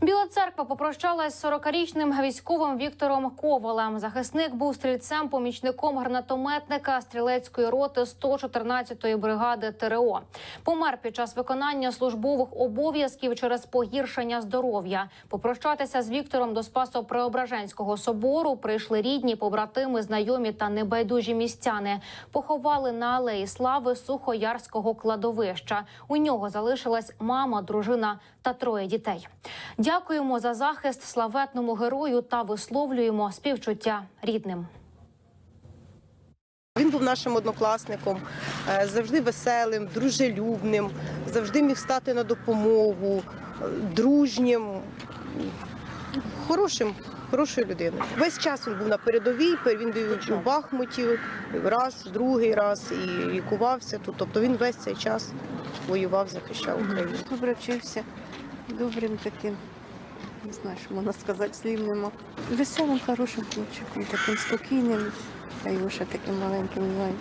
Біла церква попрощалась з 40-річним військовим Віктором Ковалем. Захисник був стрільцем, помічником гранатометника стрілецької роти 114-ї бригади ТРО. Помер під час виконання службових обов'язків через погіршення здоров'я. Попрощатися з Віктором до Спасо-Преображенського собору прийшли рідні, побратими, знайомі та небайдужі містяни. Поховали на алеї слави Сухоярського кладовища. У нього залишилась мама, дружина та троє дітей. Дякуємо за захист славетному герою та висловлюємо співчуття рідним. Він був нашим однокласником, е, завжди веселим, дружелюбним, завжди міг стати на допомогу, е, дружнім, хорошим, хорошою людиною. Весь час він був на передовій, він був у Бахмуті раз, другий раз і лікувався тут. Тобто він весь цей час воював, захищав Україну. Добре вчився, добрим таким, не знаю, що можна сказати, слів нема. Веселим, хорошим хлопчиком, таким спокійним, а його ще таким маленьким знаю.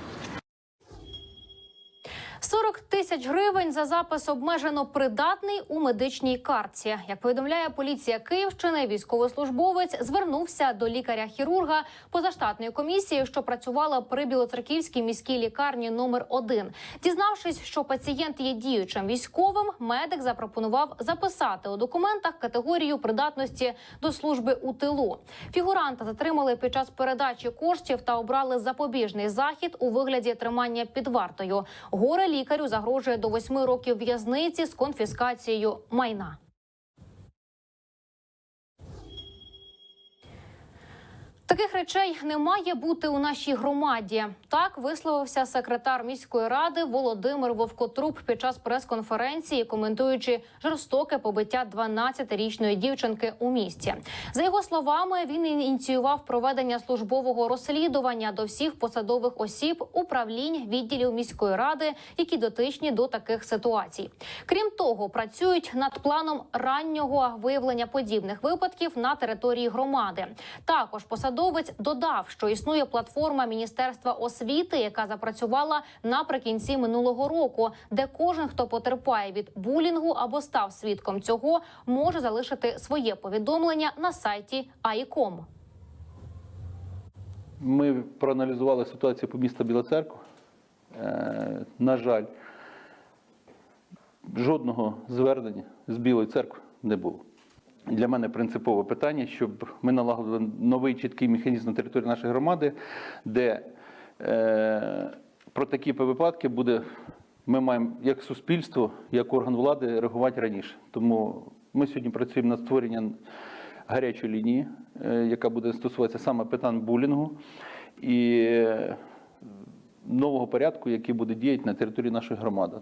40 тисяч гривень за запис обмежено придатний у медичній картці. Як повідомляє поліція Київщини, військовослужбовець звернувся до лікаря-хірурга позаштатної комісії, що працювала при Білоцерківській міській лікарні номер 1 Дізнавшись, що пацієнт є діючим військовим, медик запропонував записати у документах категорію придатності до служби у тилу. Фігуранта затримали під час передачі коштів та обрали запобіжний захід у вигляді тримання під вартою. Горе лікарю загрожує до восьми років в'язниці з конфіскацією майна. Таких речей не має бути у нашій громаді. Так висловився секретар міської ради Володимир Вовкотруп під час прес-конференції, коментуючи жорстоке побиття 12-річної дівчинки у місті. За його словами, він ініціював проведення службового розслідування до всіх посадових осіб управлінь відділів міської ради, які дотичні до таких ситуацій. Крім того, працюють над планом раннього виявлення подібних випадків на території громади. Також посадовець додав, що існує платформа Міністерства освіти, яка запрацювала наприкінці минулого року, де кожен, хто потерпає від булінгу або став свідком цього, може залишити своє повідомлення на сайті АІКОМ. Ми проаналізували ситуацію по місту Біла Церква. Е, на жаль, жодного звернення з Білої церкви не було. Для мене принципове питання, щоб ми налагодили новий чіткий механізм на території нашої громади, де е, про такі випадки буде, ми маємо як суспільство, як орган влади реагувати раніше. Тому ми сьогодні працюємо над створенням гарячої лінії, е, яка буде стосуватися саме питань булінгу і е, нового порядку, який буде діяти на території нашої громади.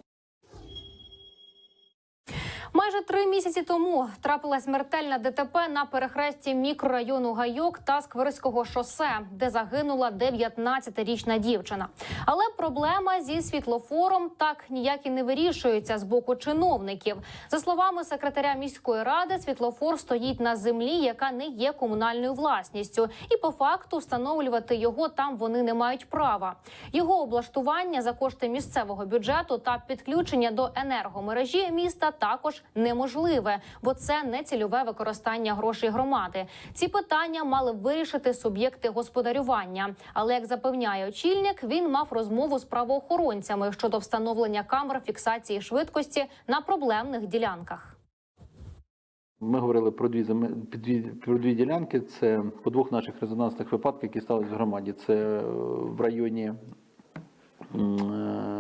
Три місяці тому трапила смертельна ДТП на перехресті мікрорайону Гайок та Сквирського шосе, де загинула 19-річна дівчина. Але проблема зі світлофором так ніяк і не вирішується з боку чиновників. За словами секретаря міської ради, світлофор стоїть на землі, яка не є комунальною власністю, і по факту встановлювати його там вони не мають права. Його облаштування за кошти місцевого бюджету та підключення до енергомережі міста також неможливе, бо це не цільове використання грошей громади. Ці питання мали вирішити суб'єкти господарювання. Але як запевняє очільник, він мав розмову з правоохоронцями щодо встановлення камер фіксації швидкості на проблемних ділянках. Ми говорили про дві дві про дві ділянки. Це по двох наших резонансних випадках, які сталися в громаді. Це в районі е,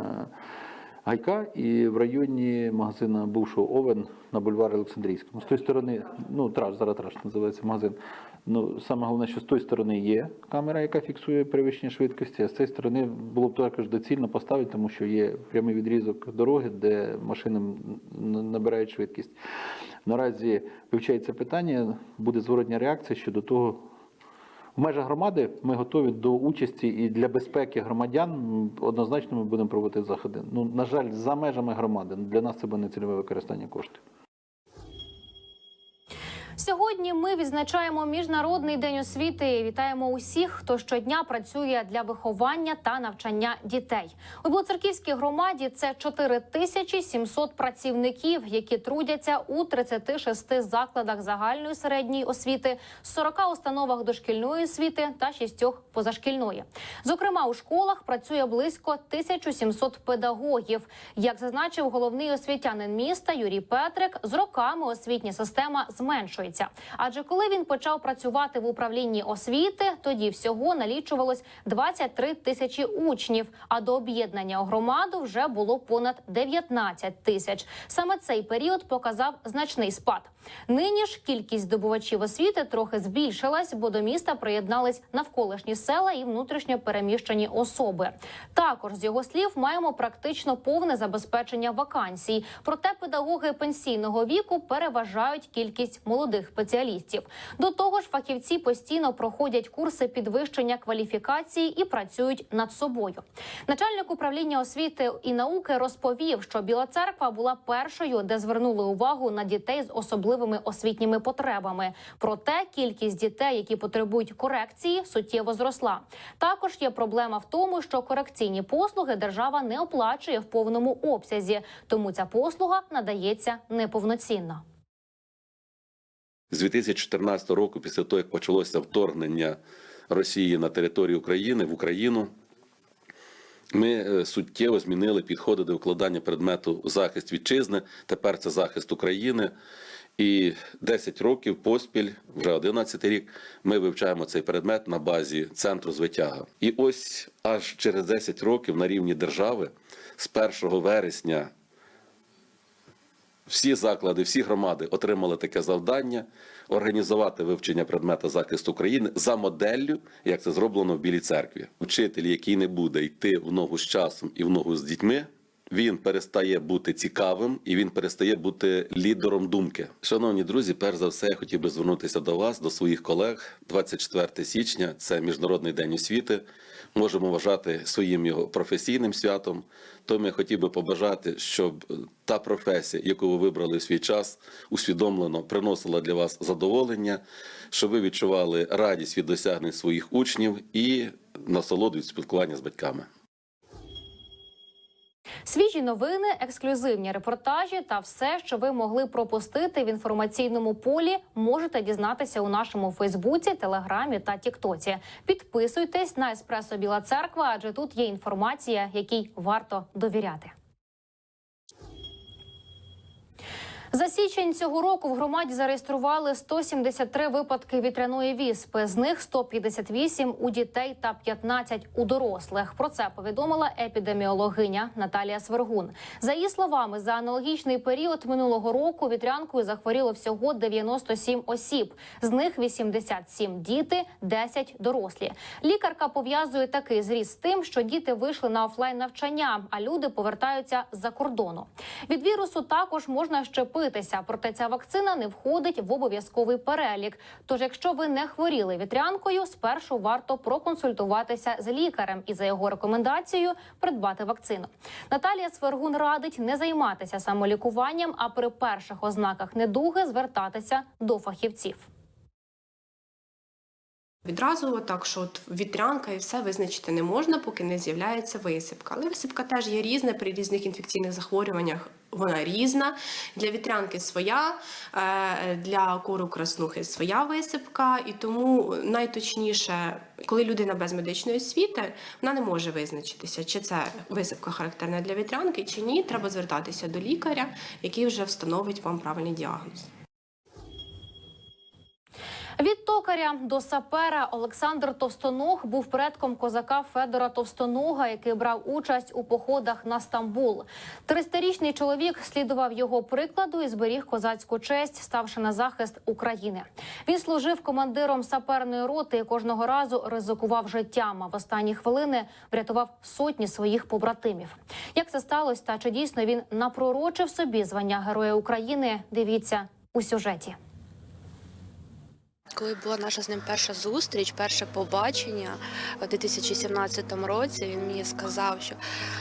Гайка і в районі магазина бувшого Овен на бульварі Олександрійському. З тої сторони, ну траш, зараз траш називається магазин. Ну саме головне, що з тої сторони є камера, яка фіксує перевищення швидкості, а з цієї сторони було б також доцільно поставити, тому що є прямий відрізок дороги, де машини набирають швидкість. Наразі вивчається питання, буде зворотня реакція щодо того. В межах громади ми готові до участі і для безпеки громадян однозначно ми будемо проводити заходи. Ну, на жаль, за межами громади для нас це буде не цільове використання коштів. Сьогодні ми відзначаємо міжнародний день освіти. і Вітаємо усіх, хто щодня працює для виховання та навчання дітей. У Білоцерківській громаді це 4700 працівників, які трудяться у 36 закладах загальної середньої освіти, 40 установах дошкільної освіти та 6 позашкільної. Зокрема, у школах працює близько 1700 педагогів. Як зазначив головний освітянин міста Юрій Петрик, з роками освітня система зменшується. Адже коли він почав працювати в управлінні освіти, тоді всього налічувалось 23 тисячі учнів. А до об'єднання у громаду вже було понад 19 тисяч. Саме цей період показав значний спад. Нині ж кількість здобувачів освіти трохи збільшилась, бо до міста приєднались навколишні села і внутрішньо переміщені особи. Також з його слів маємо практично повне забезпечення вакансій. Проте педагоги пенсійного віку переважають кількість молодих спеціалістів. До того ж, фахівці постійно проходять курси підвищення кваліфікації і працюють над собою. Начальник управління освіти і науки розповів, що Біла церква була першою, де звернули увагу на дітей з особливими освітніми потребами. Проте кількість дітей, які потребують корекції, суттєво зросла. Також є проблема в тому, що корекційні послуги держава не оплачує в повному обсязі, тому ця послуга надається неповноцінно. З 2014 року, після того, як почалося вторгнення Росії на територію України в Україну, ми е, суттєво змінили підходи до викладання предмету захист вітчизни. Тепер це захист України. І 10 років поспіль, вже 11 рік, ми вивчаємо цей предмет на базі центру звитяга. І ось аж через 10 років на рівні держави з 1 вересня всі заклади, всі громади отримали таке завдання організувати вивчення предмета захисту України за моделлю, як це зроблено в Білій церкві. Вчитель, який не буде йти в ногу з часом і в ногу з дітьми. Він перестає бути цікавим і він перестає бути лідером думки. Шановні друзі, перш за все, я хотів би звернутися до вас, до своїх колег. 24 січня це міжнародний день освіти. Можемо вважати своїм його професійним святом. Тому я хотів би побажати, щоб та професія, яку ви вибрали в свій час, усвідомлено приносила для вас задоволення, щоб ви відчували радість від досягнень своїх учнів і насолоду від спілкування з батьками. Свіжі новини, ексклюзивні репортажі та все, що ви могли пропустити в інформаційному полі, можете дізнатися у нашому Фейсбуці, Телеграмі та Тіктоці. Підписуйтесь на Еспресо Біла Церква, адже тут є інформація, якій варто довіряти. За січень цього року в громаді зареєстрували 173 випадки вітряної віспи. З них 158 у дітей та 15 у дорослих. Про це повідомила епідеміологиня Наталія Свергун. За її словами, за аналогічний період минулого року вітрянкою захворіло всього 97 осіб. З них 87 – діти, 10 – дорослі. Лікарка пов'язує такий зріст з тим, що діти вийшли на офлайн навчання, а люди повертаються з-за кордону. Від вірусу також можна щепитися, проте ця вакцина не входить в обов'язковий перелік. Тож, якщо ви не хворіли вітрянкою, спершу варто проконсультуватися з лікарем і за його рекомендацією придбати вакцину. Наталія Свергун радить не займатися самолікуванням, а при перших ознаках недуги звертатися до фахівців. Відразу так, що от вітрянка і все визначити не можна, поки не з'являється висипка. Але висипка теж є різна при різних інфекційних захворюваннях. Вона різна. Для вітрянки своя, е, для кору краснухи своя висипка. І тому найточніше, коли людина без медичної освіти, вона не може визначитися, чи це висипка характерна для вітрянки, чи ні. Треба звертатися до лікаря, який вже встановить вам правильний діагноз. Від токаря до сапера Олександр Товстоног був предком козака Федора Товстонога, який брав участь у походах на Стамбул. 300-річний чоловік слідував його прикладу і зберіг козацьку честь, ставши на захист України. Він служив командиром саперної роти і кожного разу ризикував життям. А в останні хвилини врятував сотні своїх побратимів. Як це сталося, та чи дійсно він напророчив собі звання Героя України? Дивіться у сюжеті. Коли була наша з ним перша зустріч, перше побачення у 2017 році, він мені сказав, що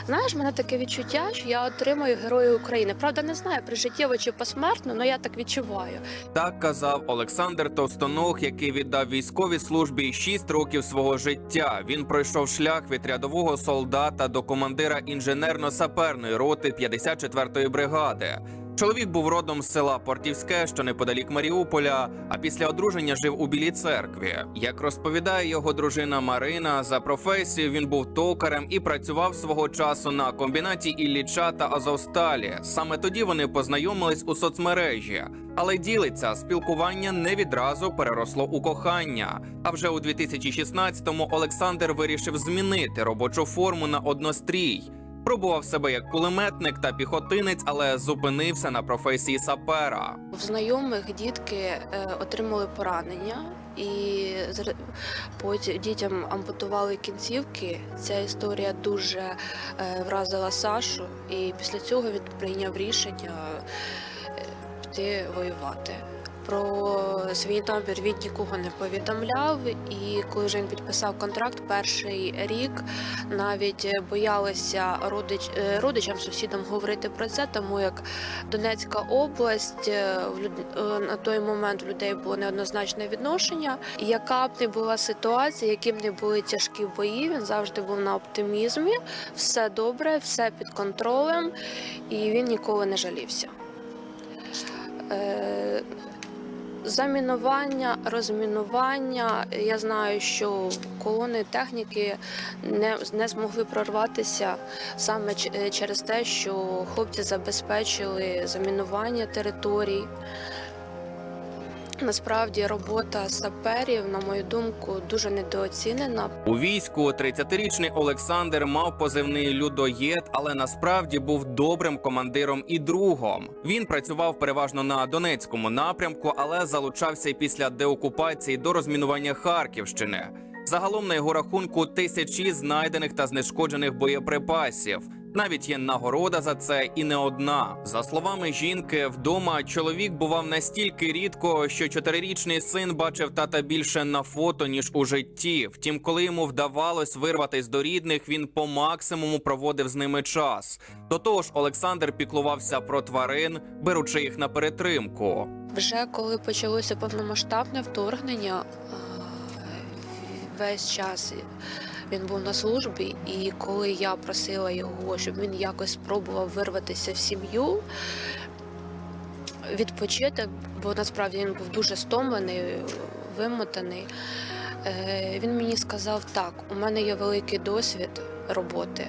знаєш, мене таке відчуття, що я отримаю Героя України. Правда, не знаю, прижиттєво чи посмертно, але я так відчуваю. Так казав Олександр Товстоног, який віддав військовій службі 6 років свого життя. Він пройшов шлях від рядового солдата до командира інженерно-саперної роти 54-ї бригади. Чоловік був родом з села Портівське, що неподалік Маріуполя, а після одруження жив у Білій церкві. Як розповідає його дружина Марина, за професією він був токарем і працював свого часу на комбінаті Ілліча та Азовсталі. Саме тоді вони познайомились у соцмережі. Але ділиться, спілкування не відразу переросло у кохання. А вже у 2016-му Олександр вирішив змінити робочу форму на однострій. Пробував себе як кулеметник та піхотинець, але зупинився на професії сапера. В знайомих дітки е, отримали поранення, і потім дітям ампутували кінцівки. Ця історія дуже е, вразила Сашу, і після цього він прийняв рішення е, піти воювати. Про свій намір він нікого не повідомляв, і коли він підписав контракт, перший рік навіть боялися родич, е, родичам, сусідам говорити про це, тому як Донецька область е, е, на той момент в людей було неоднозначне відношення. Яка б не була ситуація, які б не були тяжкі бої, він завжди був на оптимізмі. Все добре, все під контролем, і він ніколи не жалівся. Замінування, розмінування. Я знаю, що колони техніки не, не змогли прорватися саме е, через те, що хлопці забезпечили замінування територій. Насправді робота саперів, на мою думку, дуже недооцінена. У війську 30-річний Олександр мав позивний людоєд, але насправді був добрим командиром і другом. Він працював переважно на Донецькому напрямку, але залучався й після деокупації до розмінування Харківщини. Загалом на його рахунку тисячі знайдених та знешкоджених боєприпасів. Навіть є нагорода за це і не одна. За словами жінки, вдома чоловік бував настільки рідко, що чотирирічний син бачив тата більше на фото ніж у житті. Втім, коли йому вдавалось вирватись до рідних, він по максимуму проводив з ними час. До того ж, Олександр піклувався про тварин, беручи їх на перетримку. Вже коли почалося повномасштабне вторгнення, е, весь час він був на службі, і коли я просила його, щоб він якось спробував вирватися в сім'ю, відпочити, бо насправді він був дуже стомлений, вимотаний. е, Він мені сказав: так, у мене є великий досвід роботи.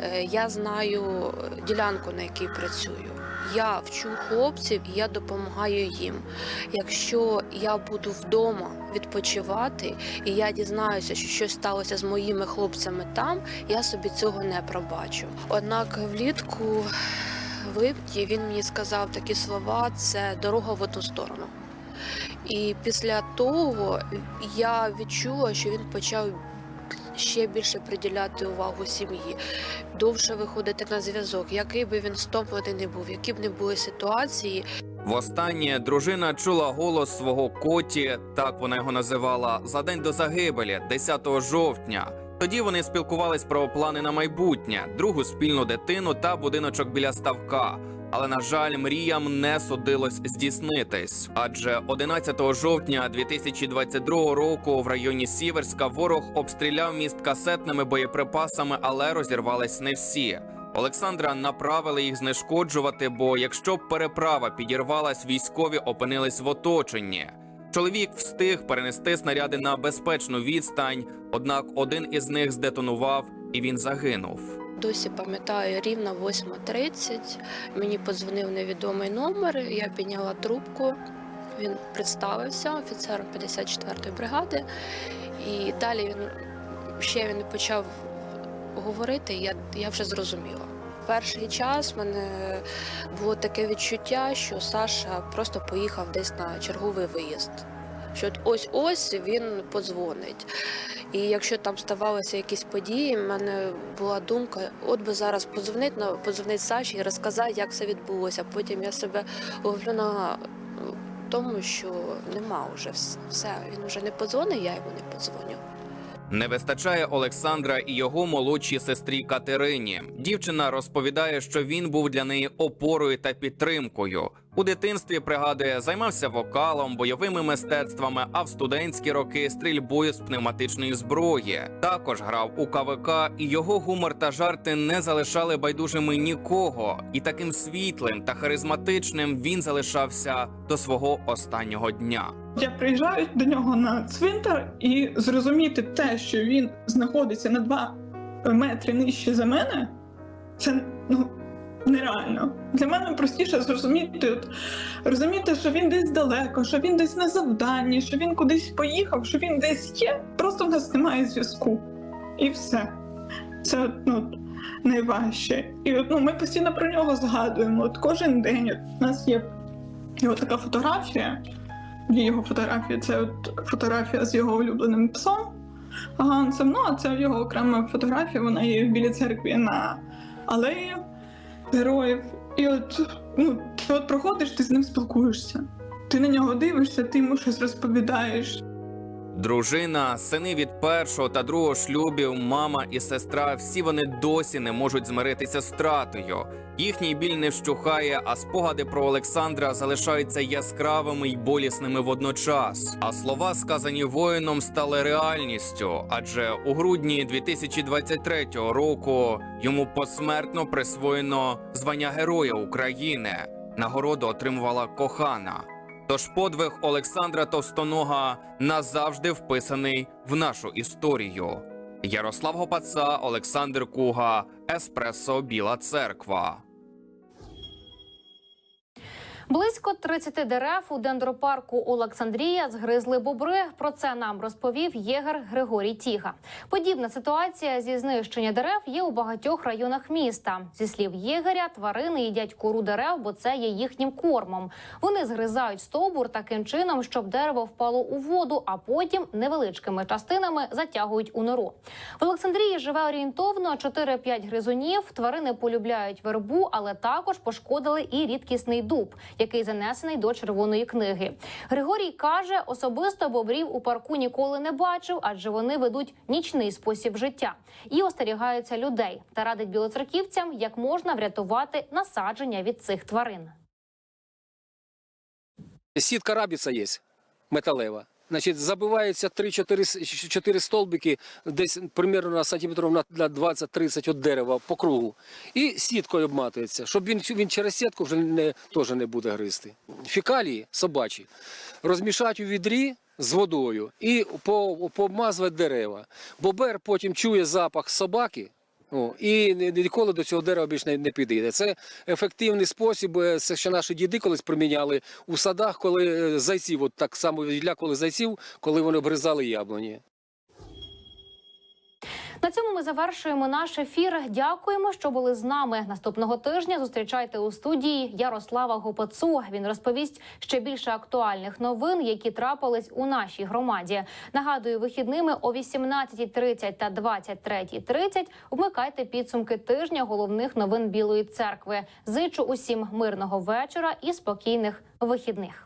е, Я знаю ділянку, на якій працюю. Я вчу хлопців і я допомагаю їм. Якщо я буду вдома відпочивати, і я дізнаюся, що щось сталося з моїми хлопцями там, я собі цього не пробачу. Однак влітку в липні він мені сказав такі слова: це дорога в одну сторону. І після того я відчула, що він почав ще більше приділяти увагу сім'ї, довше виходити на зв'язок, який би він стомлений не був, які б не були ситуації, Востаннє дружина чула голос свого коті, так вона його називала, за день до загибелі, 10 жовтня. Тоді вони спілкувались про плани на майбутнє, другу спільну дитину та будиночок біля ставка. Але на жаль, мріям не судилось здійснитись. Адже 11 жовтня 2022 року в районі Сіверська ворог обстріляв міст касетними боєприпасами, але розірвались не всі. Олександра направили їх знешкоджувати, бо якщо б переправа підірвалась, військові опинились в оточенні. Чоловік встиг перенести снаряди на безпечну відстань, однак один із них здетонував і він загинув. Досі пам'ятаю, рівно 8.30 мені подзвонив невідомий номер. Я підняла трубку. Він представився офіцером 54-ї бригади, і далі він ще він почав говорити. Я, я вже зрозуміла. Перший час в мене було таке відчуття, що Саша просто поїхав десь на черговий виїзд. Що ось ось він подзвонить. І якщо там ставалися якісь події, в мене була думка, от би зараз подзвонити на подзвонити Саші і розказати, як все відбулося. Потім я себе ловлю на тому, що нема вже все. Він вже не подзвонить, я йому не подзвоню. Не вистачає Олександра і його молодшій сестрі Катерині. Дівчина розповідає, що він був для неї опорою та підтримкою. У дитинстві пригадує, займався вокалом, бойовими мистецтвами, а в студентські роки стрільбою з пневматичної зброї. Також грав у КВК, і його гумор та жарти не залишали байдужими нікого. І таким світлим та харизматичним він залишався до свого останнього дня. Я приїжджаю до нього на цвинтар і зрозуміти те, що він знаходиться на два метри нижче за мене, це ну нереально. Для мене простіше зрозуміти, от, розуміти, що він десь далеко, що він десь на завданні, що він кудись поїхав, що він десь є. Просто в нас немає зв'язку. І все. Це ну, найважче. І от, ну, ми постійно про нього згадуємо. От кожен день от, у нас є його така фотографія. Його фотографія, це от фотографія з його улюбленим псом Гансом. Ну, а це його окрема фотографія, вона є в білій церкві на алеї героїв. І от, ну, ти от проходиш, ти з ним спілкуєшся. Ти на нього дивишся, ти йому щось розповідаєш. Дружина, сини від першого та другого шлюбів, мама і сестра всі вони досі не можуть змиритися з втратою. Їхній біль не вщухає, а спогади про Олександра залишаються яскравими й болісними водночас. А слова, сказані воїном, стали реальністю. Адже у грудні 2023 року йому посмертно присвоєно звання Героя України. Нагороду отримувала кохана. Тож подвиг Олександра Товстонога назавжди вписаний в нашу історію. Ярослав Гопаца, Олександр Куга, Еспресо Біла Церква. Близько 30 дерев у дендропарку Олександрія згризли бобри. Про це нам розповів єгер Григорій Тіга. Подібна ситуація зі знищення дерев є у багатьох районах міста. Зі слів єгеря, тварини їдять кору дерев, бо це є їхнім кормом. Вони згризають стовбур таким чином, щоб дерево впало у воду, а потім невеличкими частинами затягують у нору. В Олександрії живе орієнтовно 4-5 гризунів. Тварини полюбляють вербу, але також пошкодили і рідкісний дуб, який занесений до червоної книги. Григорій каже, особисто бобрів у парку ніколи не бачив, адже вони ведуть нічний спосіб життя і остерігаються людей та радить білоцерківцям, як можна врятувати насадження від цих тварин. Сітка рабіца є металева. Значить, забиваються 3-4 столбики, десь примерно сантиметрів на на 20-30 від дерева по кругу. І сіткою обматується, щоб він, він через сітку вже не, теж не буде гризти. Фекалії собачі розмішати у відрі з водою і по- пообмазувати дерева. Бобер потім чує запах собаки. О, і ні- ніколи до цього дерева більше не, не підійде. Це ефективний спосіб. Це ще наші діди колись приміняли у садах, коли е, зайців, от так само відлякували зайців, коли вони обрізали яблуні. На цьому ми завершуємо наш ефір. Дякуємо, що були з нами. Наступного тижня зустрічайте у студії Ярослава Гопацу. Він розповість ще більше актуальних новин, які трапились у нашій громаді. Нагадую, вихідними о 18.30 та 23.30 вмикайте підсумки тижня головних новин Білої церкви. Зичу усім мирного вечора і спокійних вихідних.